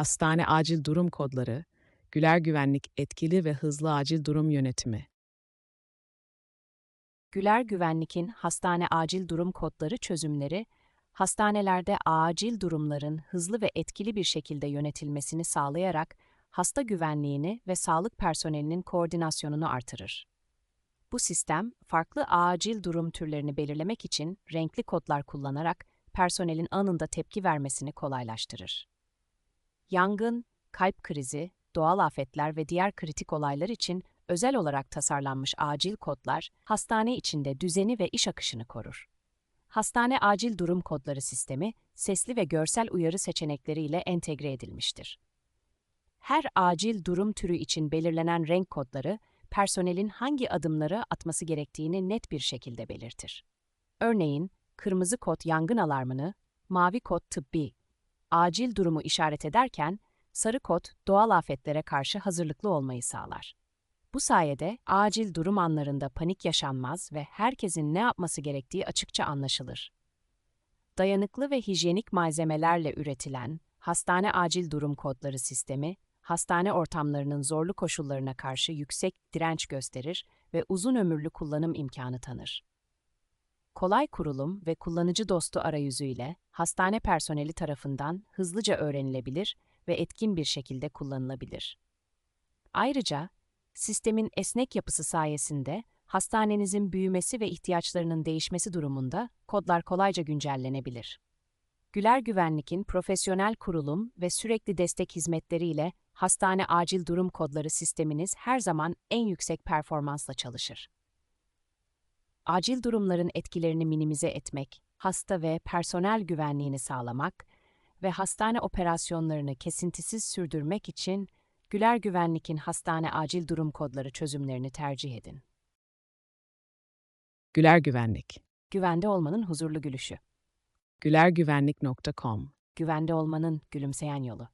hastane acil durum kodları, Güler Güvenlik etkili ve hızlı acil durum yönetimi. Güler Güvenlik'in hastane acil durum kodları çözümleri, hastanelerde acil durumların hızlı ve etkili bir şekilde yönetilmesini sağlayarak hasta güvenliğini ve sağlık personelinin koordinasyonunu artırır. Bu sistem, farklı acil durum türlerini belirlemek için renkli kodlar kullanarak personelin anında tepki vermesini kolaylaştırır. Yangın, kalp krizi, doğal afetler ve diğer kritik olaylar için özel olarak tasarlanmış acil kodlar, hastane içinde düzeni ve iş akışını korur. Hastane acil durum kodları sistemi, sesli ve görsel uyarı seçenekleriyle entegre edilmiştir. Her acil durum türü için belirlenen renk kodları, personelin hangi adımları atması gerektiğini net bir şekilde belirtir. Örneğin, kırmızı kod yangın alarmını, mavi kod tıbbi, acil durumu işaret ederken, sarı kod doğal afetlere karşı hazırlıklı olmayı sağlar. Bu sayede acil durum anlarında panik yaşanmaz ve herkesin ne yapması gerektiği açıkça anlaşılır. Dayanıklı ve hijyenik malzemelerle üretilen hastane acil durum kodları sistemi, hastane ortamlarının zorlu koşullarına karşı yüksek direnç gösterir ve uzun ömürlü kullanım imkanı tanır. Kolay kurulum ve kullanıcı dostu arayüzüyle hastane personeli tarafından hızlıca öğrenilebilir ve etkin bir şekilde kullanılabilir. Ayrıca, sistemin esnek yapısı sayesinde hastanenizin büyümesi ve ihtiyaçlarının değişmesi durumunda kodlar kolayca güncellenebilir. Güler Güvenlik'in profesyonel kurulum ve sürekli destek hizmetleriyle hastane acil durum kodları sisteminiz her zaman en yüksek performansla çalışır. Acil durumların etkilerini minimize etmek, hasta ve personel güvenliğini sağlamak ve hastane operasyonlarını kesintisiz sürdürmek için Güler Güvenlik'in hastane acil durum kodları çözümlerini tercih edin. Güler Güvenlik. Güvende olmanın huzurlu gülüşü. gülergüvenlik.com Güvende olmanın gülümseyen yolu.